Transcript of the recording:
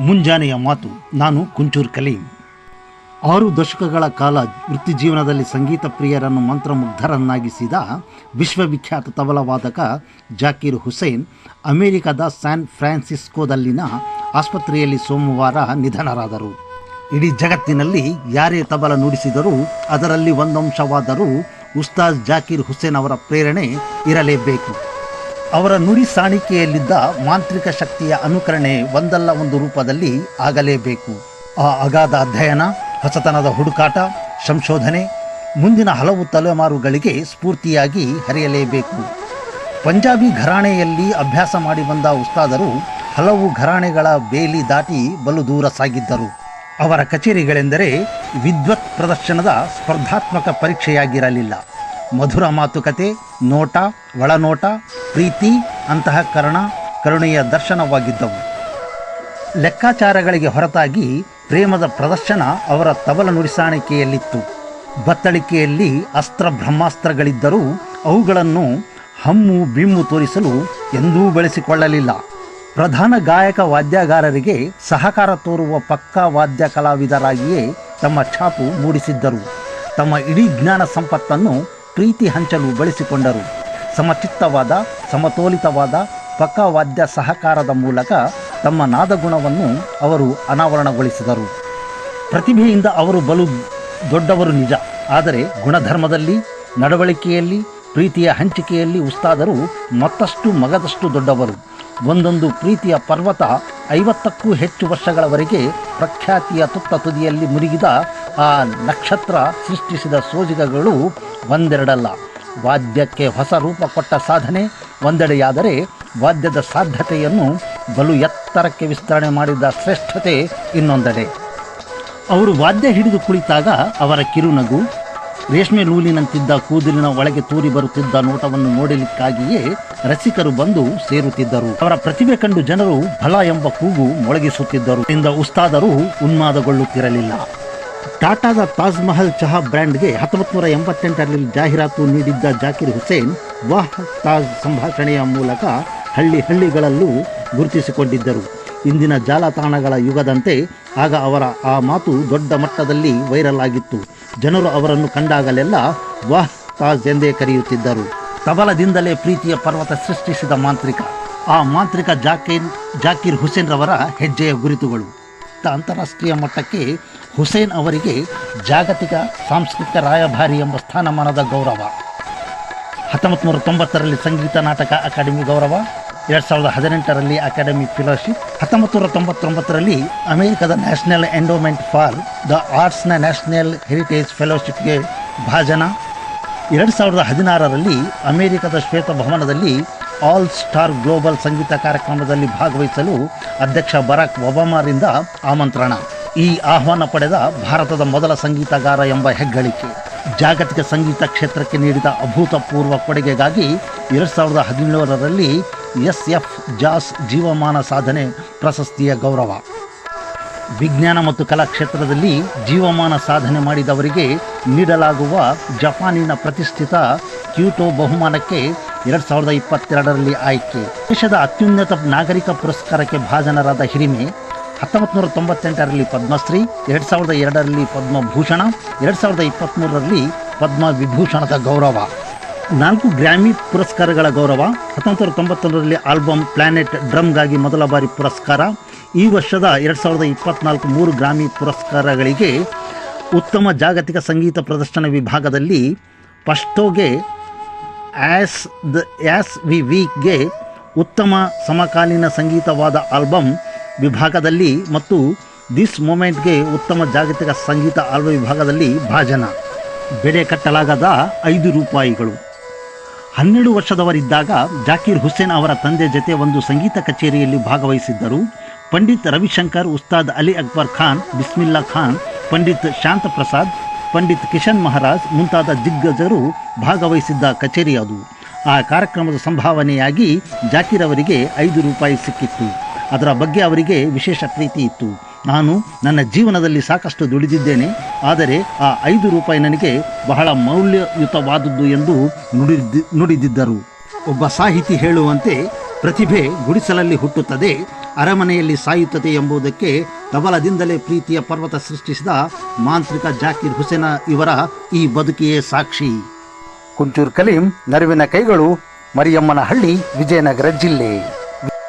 ಮುಂಜಾನೆಯ ಮಾತು. ನಾನು ಕುಂಚೂರ್ ಕಲೀಂ. ಆರು ದಶಕಗಳ ಕಾಲ ವೃತ್ತಿಜೀವನದಲ್ಲಿ ಸಂಗೀತ ಪ್ರಿಯರನ್ನು ಮಂತ್ರಮುಗ್ಧರನ್ನಾಗಿಸಿದ ವಿಶ್ವವಿಖ್ಯಾತ ತಬಲವಾದಕ ಜಾಕೀರ್ ಹುಸೇನ್ ಅಮೆರಿಕದ ಸ್ಯಾನ್ ಫ್ರಾನ್ಸಿಸ್ಕೋದಲ್ಲಿನ ಆಸ್ಪತ್ರೆಯಲ್ಲಿ ಸೋಮವಾರ ನಿಧನರಾದರು. ಇಡೀ ಜಗತ್ತಿನಲ್ಲಿ ಯಾರೇ ತಬಲ ನುಡಿಸಿದರೂ ಅದರಲ್ಲಿ ಒಂದಂಶವಾದರೂ ಉಸ್ತಾದ್ ಜಾಕೀರ್ ಹುಸೇನ್ ಅವರ ಪ್ರೇರಣೆ ಇರಲೇಬೇಕು. ಅವರ ನುಡಿ ಸಾಣಿಕೆಯಲ್ಲಿದ್ದ ಮಾಂತ್ರಿಕ ಶಕ್ತಿಯ ಅನುಕರಣೆ ಒಂದಲ್ಲ ಒಂದು ರೂಪದಲ್ಲಿ ಆಗಲೇಬೇಕು. ಆ ಅಗಾಧ ಅಧ್ಯಯನ ಹೊಸತನದ ಹುಡುಕಾಟ, ಸಂಶೋಧನೆ, ಮುಂದಿನ ಹಲವು ತಲೆಮಾರುಗಳಿಗೆ ಸ್ಫೂರ್ತಿಯಾಗಿ ಹರಿಯಲೇಬೇಕು. ಪಂಜಾಬಿ ಘರಾಣೆಯಲ್ಲಿ ಅಭ್ಯಾಸ ಮಾಡಿ ಬಂದ ಉಸ್ತಾದರು ಹಲವು ಘರಾಣೆಗಳ ಬೇಲಿ ದಾಟಿ ಬಲು ದೂರ ಸಾಗಿದ್ದರು. ಅವರ ಕಚೇರಿಗಳೆಂದರೆ ವಿದ್ವತ್ ಪ್ರದರ್ಶನದ ಸ್ಪರ್ಧಾತ್ಮಕ ಪರೀಕ್ಷೆಯಾಗಿರಲಿಲ್ಲ. ಮಧುರ ಮಾತುಕತೆ, ನೋಟ, ಒಳನೋಟ ಪ್ರೀತಿ ಅಂತಃಕರಣ ಕರುಣೆಯ ದರ್ಶನವಾಗಿದ್ದವು. ಲೆಕ್ಕಾಚಾರಗಳಿಗೆ ಹೊರತಾಗಿ ಪ್ರೇಮದ ಪ್ರದರ್ಶನ ಅವರ ತಬಲ ನುಡಿಸಾಣಿಕೆಯಲ್ಲಿತ್ತು. ಬತ್ತಳಿಕೆಯಲ್ಲಿ ಅಸ್ತ್ರ ಬ್ರಹ್ಮಾಸ್ತ್ರಗಳಿದ್ದರೂ ಅವುಗಳನ್ನು ಹಮ್ಮು ಬಿಮ್ಮು ತೋರಿಸಲು ಎಂದೂ ಬಳಸಿಕೊಳ್ಳಲಿಲ್ಲ. ಪ್ರಧಾನ ಗಾಯಕ ವಾದ್ಯಗಾರರಿಗೆ ಸಹಕಾರ ತೋರುವ ಪಕ್ಕಾ ವಾದ್ಯ ಕಲಾವಿದರಾಗಿಯೇ ತಮ್ಮ ಛಾಪು ಮೂಡಿಸಿದ್ದರು. ತಮ್ಮ ಇಡೀ ಜ್ಞಾನ ಸಂಪತ್ತನ್ನು ಪ್ರೀತಿ ಹಂಚಲು ಬಳಸಿಕೊಂಡರು. ಸಮಚಿತ್ತವಾದ, ಸಮತೋಲಿತವಾದ, ಪಕ್ಕವಾದ್ಯ ಸಹಕಾರದ ಮೂಲಕ ತಮ್ಮ ನಾದಗುಣವನ್ನು ಅವರು ಅನಾವರಣಗೊಳಿಸಿದರು. ಪ್ರತಿಭೆಯಿಂದ ಅವರು ಬಲು ದೊಡ್ಡವರು ನಿಜ. ಆದರೆ ಗುಣಧರ್ಮದಲ್ಲಿ, ನಡವಳಿಕೆಯಲ್ಲಿ, ಪ್ರೀತಿಯ ಹಂಚಿಕೆಯಲ್ಲಿ ಉಸ್ತಾದರು ಮತ್ತಷ್ಟು ಮಗದಷ್ಟು ದೊಡ್ಡವರು. ಒಂದೊಂದು ಪ್ರೀತಿಯ ಪರ್ವತ ಐವತ್ತಕ್ಕೂ ಹೆಚ್ಚು ವರ್ಷಗಳವರೆಗೆ ಪ್ರಖ್ಯಾತಿಯ ತುತ್ತ ತುದಿಯಲ್ಲಿ ಮುರಿಗಿದ ಆ ನಕ್ಷತ್ರ ಸೃಷ್ಟಿಸಿದ ಸೋಜಿಗಗಳು ಒಂದೆರಡಲ್ಲ. ವಾದ್ಯಕ್ಕೆ ಹೊಸ ರೂಪ ಕೊಟ್ಟ ಸಾಧನೆ ಒಂದೆಡೆಯಾದರೆ ವಾದ್ಯದ ಸಾಧ್ಯತೆಯನ್ನು ಬಲು ಎತ್ತರಕ್ಕೆ ವಿಸ್ತರಣೆ ಮಾಡಿದ ಶ್ರೇಷ್ಠತೆ ಇನ್ನೊಂದೆಡೆ. ಅವರು ವಾದ್ಯ ಹಿಡಿದು ಕುಳಿತಾಗ ಅವರ ಕಿರುನಗು ರೇಷ್ಮೆ ನೂಲಿನಂತಿದ್ದ ಕೂದಲಿನ ಒಳಗೆ ತೂರಿ ಬರುತ್ತಿದ್ದ ನೋಟವನ್ನು ನೋಡಲಿಕ್ಕಾಗಿಯೇ ರಸಿಕರು ಬಂದು ಸೇರುತ್ತಿದ್ದರು. ಅವರ ಪ್ರತಿಭೆ ಕಂಡು ಜನರು ಭಲ ಎಂಬ ಕೂಗು ಮೊಳಗಿಸುತ್ತಿದ್ದರು. ಇಂದ ಉಸ್ತಾದರು ಉನ್ಮಾದಗೊಳ್ಳುತ್ತಿರಲಿಲ್ಲ. ಟಾಟಾದ ತಾಜ್ ಮಹಲ್ ಚಹಾ ಬ್ರ್ಯಾಂಡ್ಗೆ ಹತ್ತೊಂಬತ್ತು ನೂರ ಎಂಬತ್ತೆಂಟರಲ್ಲಿ ಜಾಹೀರಾತು ನೀಡಿದ್ದ ಜಾಕಿರ್ ಹುಸೇನ್ ವಾಹ್ ತಾಜ್ ಸಂಭಾಷಣೆಯ ಮೂಲಕ ಹಳ್ಳಿ ಹಳ್ಳಿಗಳಲ್ಲೂ ಗುರುತಿಸಿಕೊಂಡಿದ್ದರು. ಇಂದಿನ ಜಾಲತಾಣಗಳ ಯುಗದಂತೆ ಆಗ ಅವರ ಆ ಮಾತು ದೊಡ್ಡ ಮಟ್ಟದಲ್ಲಿ ವೈರಲ್ ಆಗಿತ್ತು. ಜನರು ಅವರನ್ನು ಕಂಡಾಗಲೆಲ್ಲ ವಾಹ್ ತಾಜ್ ಎಂದೇ ಕರೆಯುತ್ತಿದ್ದರು. ತಬಲದಿಂದಲೇ ಪ್ರೀತಿಯ ಪರ್ವತ ಸೃಷ್ಟಿಸಿದ ಮಾಂತ್ರಿಕ. ಆ ಮಾಂತ್ರಿಕ ಜಾಕೀರ್ ಹುಸೇನ್ ರವರ ಹೆಜ್ಜೆಯ ಗುರುತುಗಳು. ಅಂತಾರಾಷ್ಟ್ರೀಯ ಮಟ್ಟಕ್ಕೆ ಹುಸೇನ್ ಅವರಿಗೆ ಜಾಗತಿಕ ಸಾಂಸ್ಕೃತಿಕ ರಾಯಭಾರಿ ಎಂಬ ಸ್ಥಾನಮಾನದ ಗೌರವ. ಹತ್ತೊಂಬತ್ತು ನೂರ ತೊಂಬತ್ತರಲ್ಲಿ ಸಂಗೀತ ನಾಟಕ ಅಕಾಡೆಮಿ ಗೌರವ, ಎರಡು ಸಾವಿರದ ಹದಿನೆಂಟರಲ್ಲಿ ಅಕಾಡೆಮಿ ಫೆಲೋಶಿಪ್ ಹತ್ತೊಂಬತ್ತು ನೂರ ತೊಂಬತ್ತೊಂಬತ್ತರಲ್ಲಿ ಅಮೆರಿಕದ ನ್ಯಾಷನಲ್ ಎಂಡೋಮೆಂಟ್ ಫಾರ್ ದ ಆರ್ಟ್ಸ್ನ ನ್ಯಾಷನಲ್ ಹೆರಿಟೇಜ್ ಫೆಲೋಶಿಪ್ಗೆ ಭಾಜನ. ಎರಡು ಸಾವಿರದ ಹದಿನಾರರಲ್ಲಿ ಅಮೆರಿಕದ ಶ್ವೇತಭವನದಲ್ಲಿ ಆಲ್ ಸ್ಟಾರ್ ಗ್ಲೋಬಲ್ ಸಂಗೀತ ಕಾರ್ಯಕ್ರಮದಲ್ಲಿ ಭಾಗವಹಿಸಲು ಅಧ್ಯಕ್ಷ ಬರಾಕ್ ಒಬಾಮಾರಿಂದ ಆಮಂತ್ರಣ. ಈ ಆಹ್ವಾನ ಪಡೆದ ಭಾರತದ ಮೊದಲ ಸಂಗೀತಗಾರ ಎಂಬ ಹೆಗ್ಗಳಿಕೆ. ಜಾಗತಿಕ ಸಂಗೀತ ಕ್ಷೇತ್ರಕ್ಕೆ ನೀಡಿದ ಅಭೂತಪೂರ್ವ ಕೊಡುಗೆಗಾಗಿ ಎರಡು ಸಾವಿರದ ಹದಿನೇಳರಲ್ಲಿ ಎಸ್ ಎಫ್ ಜಾಸ್ ಜೀವಮಾನ ಸಾಧನೆ ಪ್ರಶಸ್ತಿಯ ಗೌರವ. ವಿಜ್ಞಾನ ಮತ್ತು ಕಲಾ ಕ್ಷೇತ್ರದಲ್ಲಿ ಜೀವಮಾನ ಸಾಧನೆ ಮಾಡಿದವರಿಗೆ ನೀಡಲಾಗುವ ಜಪಾನಿನ ಪ್ರತಿಷ್ಠಿತ ಕ್ಯೂಟೋ ಬಹುಮಾನಕ್ಕೆ ಎರಡು ಸಾವಿರದ ಇಪ್ಪತ್ತೆರಡರಲ್ಲಿ ಆಯ್ಕೆ. ದೇಶದ ಅತ್ಯುನ್ನತ ನಾಗರಿಕ ಪುರಸ್ಕಾರಕ್ಕೆ ಭಾಜನರಾದ ಹಿರಿಮೆ ಹತ್ತೊಂಬತ್ತು ನೂರ ತೊಂಬತ್ತೆಂಟರಲ್ಲಿ ಪದ್ಮಶ್ರೀ, ಎರಡು ಸಾವಿರದ ಎರಡರಲ್ಲಿ ಪದ್ಮಭೂಷಣ, ಎರಡು ಸಾವಿರದ ಇಪ್ಪತ್ತ್ಮೂರರಲ್ಲಿ ಪದ್ಮ ವಿಭೂಷಣದ ಗೌರವ. ನಾಲ್ಕು ಗ್ರಾಮಿ ಪುರಸ್ಕಾರಗಳ ಗೌರವ ಹತ್ತೊಂಬತ್ತು ನೂರ ತೊಂಬತ್ತೊಂದರಲ್ಲಿ ಆಲ್ಬಮ್ ಪ್ಲಾನೆಟ್ ಡ್ರಮ್ಗಾಗಿ ಮೊದಲ ಬಾರಿ ಪುರಸ್ಕಾರ, ಈ ವರ್ಷದ ಎರಡು ಸಾವಿರದ ಇಪ್ಪತ್ನಾಲ್ಕು ಮೂರು ಗ್ರಾಮಿ ಪುರಸ್ಕಾರಗಳಿಗೆ ಉತ್ತಮ ಜಾಗತಿಕ ಸಂಗೀತ ಪ್ರದರ್ಶನ ವಿಭಾಗದಲ್ಲಿ ಪಸ್ಟೋಗೆ ಆ್ಯಸ್ ದ ಆ್ಯಸ್ ವಿ ವೀಕ್ಗೆ ಉತ್ತಮ ಸಮಕಾಲೀನ ಸಂಗೀತವಾದ ಆಲ್ಬಮ್ ವಿಭಾಗದಲ್ಲಿ ಮತ್ತು ದಿಸ್ ಮೂಮೆಂಟ್ಗೆ ಉತ್ತಮ ಜಾಗತಿಕ ಸಂಗೀತ ಆಲ್ಬಮ್ ವಿಭಾಗದಲ್ಲಿ ಭಾಜನ. ಬೆಲೆ ಕಟ್ಟಲಾಗದ ಐದು ರೂಪಾಯಿಗಳು. ಹನ್ನೆರಡು ವರ್ಷದವರಿದ್ದಾಗ ಜಾಕೀರ್ ಹುಸೇನ್ ಅವರ ತಂದೆ ಜೊತೆ ಒಂದು ಸಂಗೀತ ಕಚೇರಿಯಲ್ಲಿ ಭಾಗವಹಿಸಿದ್ದರು. ಪಂಡಿತ್ ರವಿಶಂಕರ್, ಉಸ್ತಾದ್ ಅಲಿ ಅಕ್ಬರ್ ಖಾನ್, ಬಿಸ್ಮಿಲ್ಲಾ ಖಾನ್, ಪಂಡಿತ್ ಶಾಂತ ಪ್ರಸಾದ್ ಪಂಡಿತ್ ಕಿಶನ್ ಮಹಾರಾಜ್ ಮುಂತಾದ ದಿಗ್ಗಜರು ಭಾಗವಹಿಸಿದ್ದ ಕಚೇರಿ ಅದು. ಆ ಕಾರ್ಯಕ್ರಮದ ಸಂಭಾವನೆಯಾಗಿ ಜಾಕೀರ್ ಅವರಿಗೆ ಐದು ರೂಪಾಯಿ ಸಿಕ್ಕಿತ್ತು. ಅದರ ಬಗ್ಗೆ ಅವರಿಗೆ ವಿಶೇಷ ಪ್ರೀತಿ ಇತ್ತು. ನಾನು ನನ್ನ ಜೀವನದಲ್ಲಿ ಸಾಕಷ್ಟು ದುಡಿದಿದ್ದೇನೆ, ಆದರೆ ಆ ಐದು ರೂಪಾಯಿ ನನಗೆ ಬಹಳ ಮೌಲ್ಯಯುತವಾದದ್ದು ಎಂದು ನುಡಿದಿ, ನುಡಿದಿದ್ದರು. ಒಬ್ಬ ಸಾಹಿತಿ ಹೇಳುವಂತೆ, ಪ್ರತಿಭೆ ಗುಡಿಸಲಲ್ಲಿ ಹುಟ್ಟುತ್ತದೆ, ಅರಮನೆಯಲ್ಲಿ ಸಾಯುತ್ತದೆ ಎಂಬುದಕ್ಕೆ ತಬಲದಿಂದಲೇ ಪ್ರೀತಿಯ ಪರ್ವತ ಸೃಷ್ಟಿಸಿದ ಮಾಂತ್ರಿಕ ಜಾಕಿರ್ ಹುಸೇನ ಇವರ ಈ ಬದುಕಿಯೇ ಸಾಕ್ಷಿ. ಕುಂಚೂರ್ ಕಲೀಂ ನರವಿನ ಕೈಗಳು ಮರಿಯಮ್ಮನಹಳ್ಳಿ, ವಿಜಯನಗರ ಜಿಲ್ಲೆ.